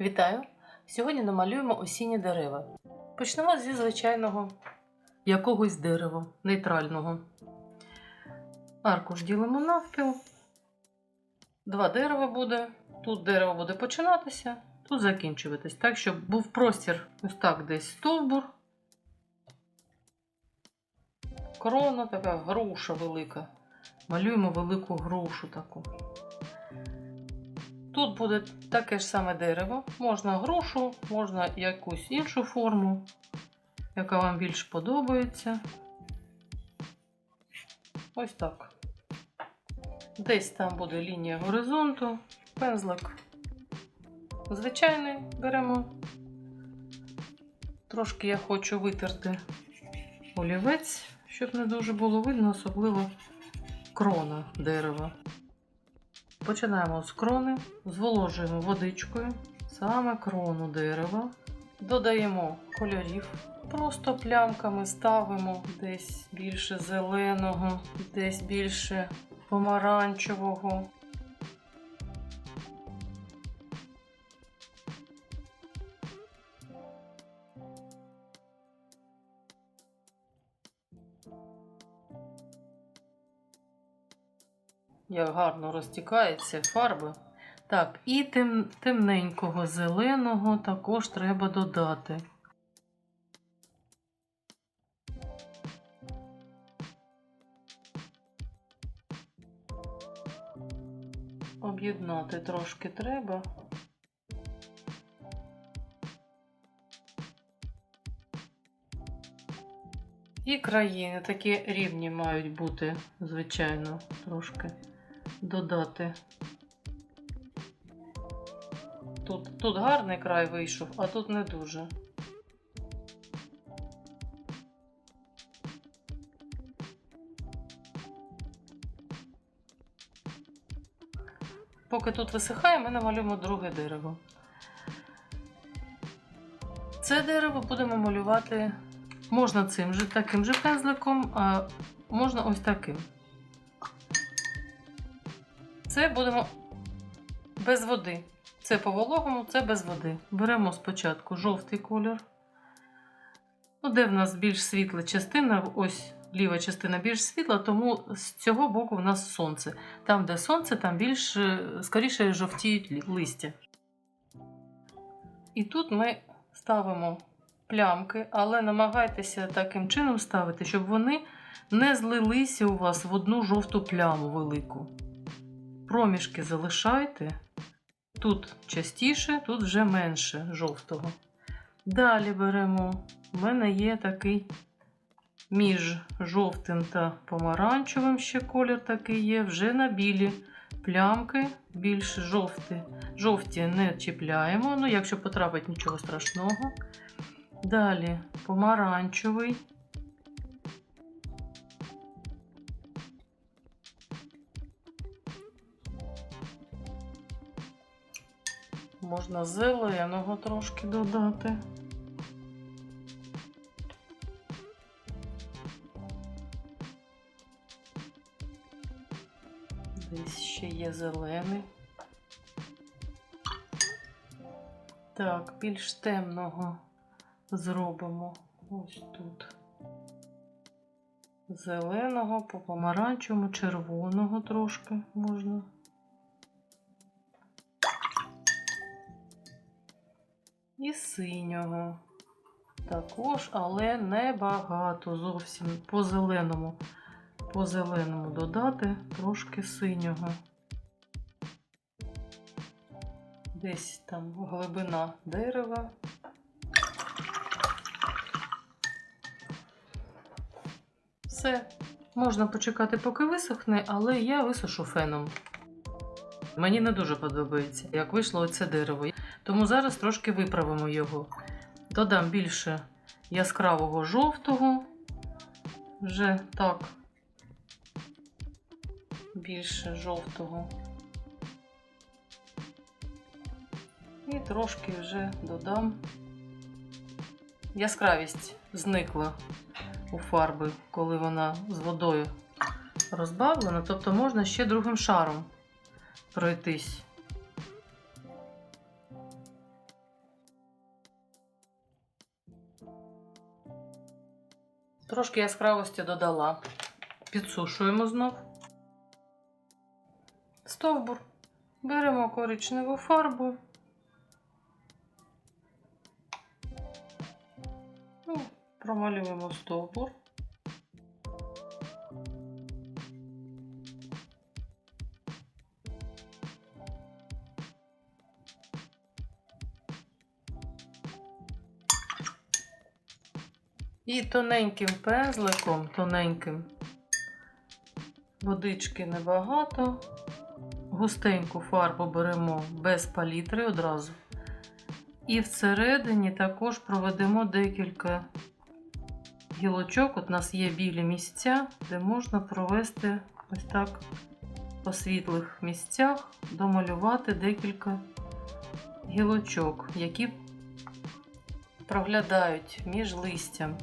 Вітаю! Сьогодні намалюємо осінні дерева. Почнемо зі звичайного якогось дерева, нейтрального. Аркуш ділимо навпіл. Два дерева буде. Тут дерево буде починатися, тут закінчуватись. Так, щоб був простір ось так десь стовбур. Корона така груша велика. Малюємо велику грушу таку. Тут буде таке ж саме дерево. Можна грушу, можна якусь іншу форму, яка вам більш подобається. Ось так. Десь там буде лінія горизонту, пензлик. Звичайний беремо. Трошки я хочу витерти олівець, щоб не дуже було видно, особливо крона дерева. Починаємо з крони, зволожуємо водичкою саме крону дерева, додаємо кольорів, просто плямками ставимо десь більше зеленого, десь більше помаранчевого. Як гарно розтікається фарби. Так, і тем, темненького зеленого також треба додати. Об'єднати трошки треба. І країни такі рівні мають бути, звичайно, трошки додати. Тут, тут гарний край вийшов, а тут не дуже. Поки тут висихає, ми намалюємо друге дерево. Це дерево будемо малювати можна цим же таким же пензликом, а можна ось таким. Це будемо без води. Це по вологому, це без води. Беремо спочатку жовтий колір. Ну, де в нас більш світла частина, ось ліва частина більш світла, тому з цього боку в нас сонце. Там, де сонце, там більш е, скоріше жовтіють листя. І тут ми ставимо плямки, але намагайтеся таким чином ставити, щоб вони не злилися у вас в одну жовту пляму велику. Проміжки залишайте. Тут частіше, тут вже менше жовтого. Далі беремо. У мене є такий між жовтим та помаранчевим ще колір такий є, вже на білі плямки, більш жовті. Жовті не чіпляємо, ну якщо потрапить нічого страшного. Далі помаранчевий. Можна зеленого трошки додати. Десь ще є зелений. Так, більш темного зробимо ось тут. Зеленого, по помаранчевому, червоного трошки можна. І синього. Також, але не багато зовсім по зеленому. По зеленому додати трошки синього. Десь там глибина дерева. Все. Можна почекати, поки висохне, але я висушу феном. Мені не дуже подобається, як вийшло оце дерево. Тому зараз трошки виправимо його. Додам більше яскравого жовтого. Вже так. Більше жовтого. І трошки вже додам. Яскравість зникла у фарби, коли вона з водою розбавлена. Тобто можна ще другим шаром пройтись. Трошки яскравості додала. Підсушуємо знов. Стовбур. Беремо коричневу фарбу. Ну, Промалюємо стовбур. І тоненьким пензликом, тоненьким, водички небагато. Густеньку фарбу беремо без палітри одразу. І всередині також проведемо декілька гілочок. От у нас є білі місця, де можна провести ось так по світлих місцях, домалювати декілька гілочок, які проглядають між листям.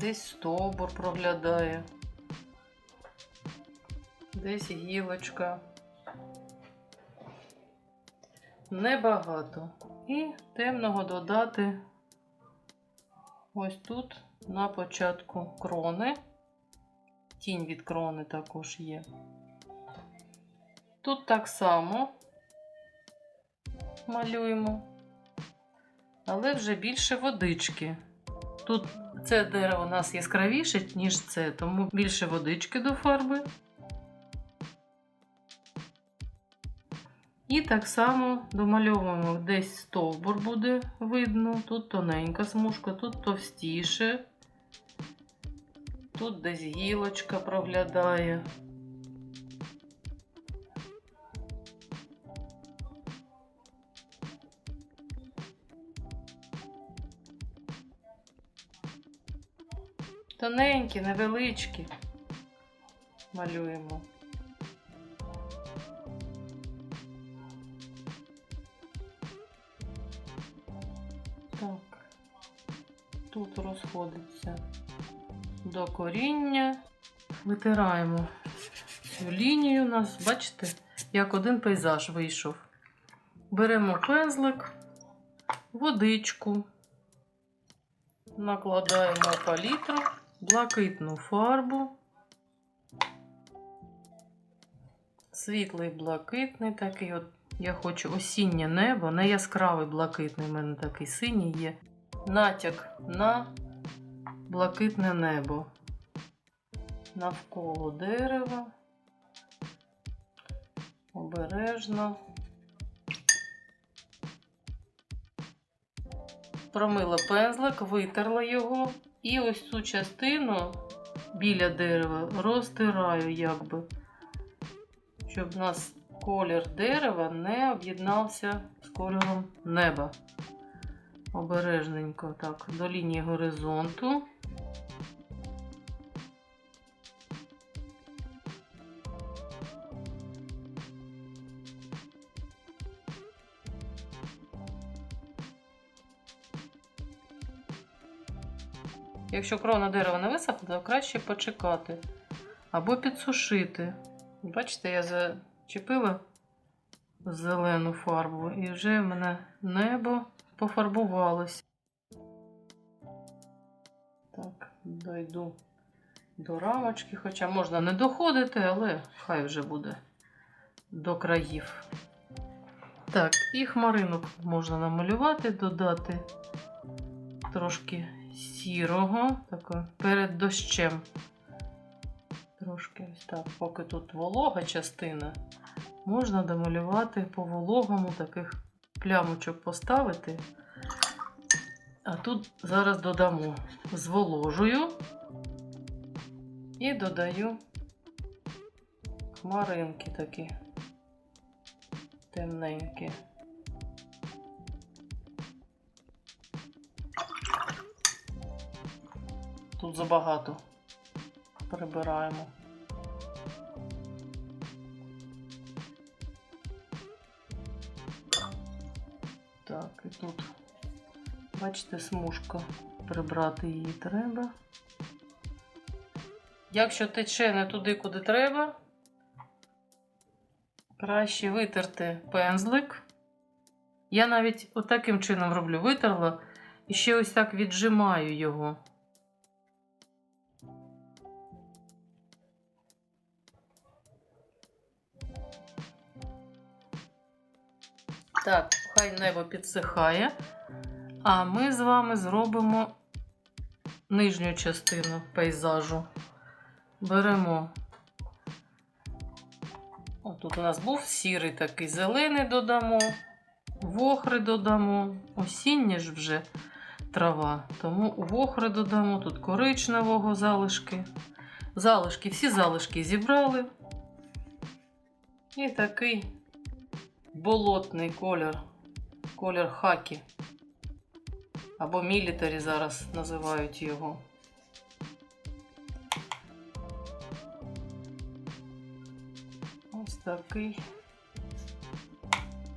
Десь стовбур проглядає, десь гілочка. Небагато. І темного додати ось тут на початку крони. Тінь від крони також є. Тут так само малюємо, але вже більше водички. Тут це дерево у нас яскравіше, ніж це, тому більше водички до фарби. І так само домальовуємо десь стовбур буде видно. Тут тоненька смужка, тут товстіше. Тут десь гілочка проглядає. Тоненькі, невеличкі. Малюємо. Так, тут розходиться до коріння. Витираємо цю лінію у нас, бачите, як один пейзаж вийшов. Беремо пензлик, водичку, накладаємо палітру, блакитну фарбу. Світлий блакитний такий от. Я хочу осіннє небо, не яскравий блакитний, у мене такий синій є. Натяк на блакитне небо. Навколо дерева. Обережно. Промила пензлик, витерла його. І ось цю частину біля дерева розтираю, якби, щоб у нас колір дерева не об'єднався з кольором неба. Обережненько так, до лінії горизонту. Якщо крона дерева не висохла, то краще почекати або підсушити. Бачите, я зачепила зелену фарбу і вже в мене небо пофарбувалось. Так, дойду до рамочки, хоча можна не доходити, але хай вже буде до країв. Так, і хмаринок можна намалювати, додати трошки сірого, такого, перед дощем. Трошки ось так, поки тут волога частина, можна домалювати по вологому таких плямочок поставити. А тут зараз додамо зволожую і додаю хмаринки такі темненькі. Тут забагато прибираємо. Так, і тут, бачите, смужка. Прибрати її треба. Якщо тече не туди, куди треба, краще витерти пензлик. Я навіть отаким чином роблю. Витерла І ще ось так віджимаю його. Так, хай небо підсихає. А ми з вами зробимо нижню частину пейзажу. Беремо. Отут у нас був сірий такий зелений додамо, вохри додамо, осіння ж вже трава, тому вохри додамо, тут коричневого залишки. Залишки, всі залишки зібрали. І такий болотний колір, колір хакі. Або мілітарі зараз називають його. Ось такий.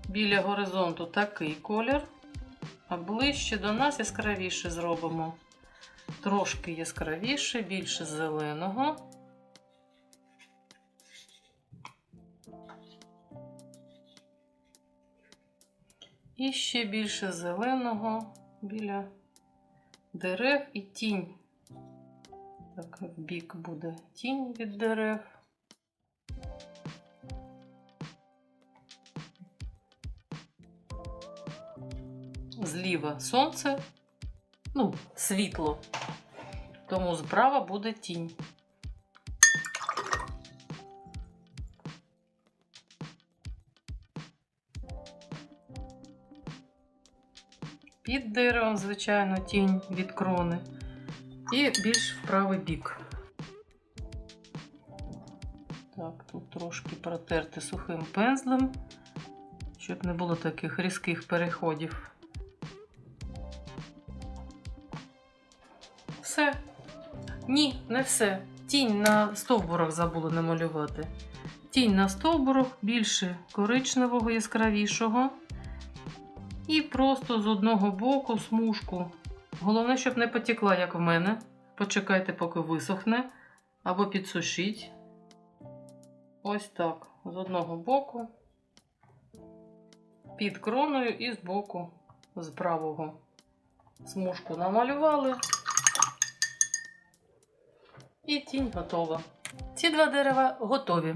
Біля горизонту такий колір, а ближче до нас яскравіше зробимо. Трошки яскравіше, більше зеленого. І ще більше зеленого біля дерев і тінь. Так, в бік буде тінь від дерев. Зліва сонце, ну, світло, тому справа буде тінь. Під деревом, звичайно, тінь від крони. І більш в правий бік. Так, тут трошки протерти сухим пензлем, щоб не було таких різких переходів. Все. Ні, не все. Тінь на стовбурах забули намалювати. Тінь на стовбурах більше коричневого, яскравішого. І просто з одного боку смужку. Головне, щоб не потекла, як в мене. Почекайте, поки висохне, або підсушіть. Ось так. З одного боку, під кроною і з боку, з правого. Смужку намалювали. І тінь готова. Ці два дерева готові.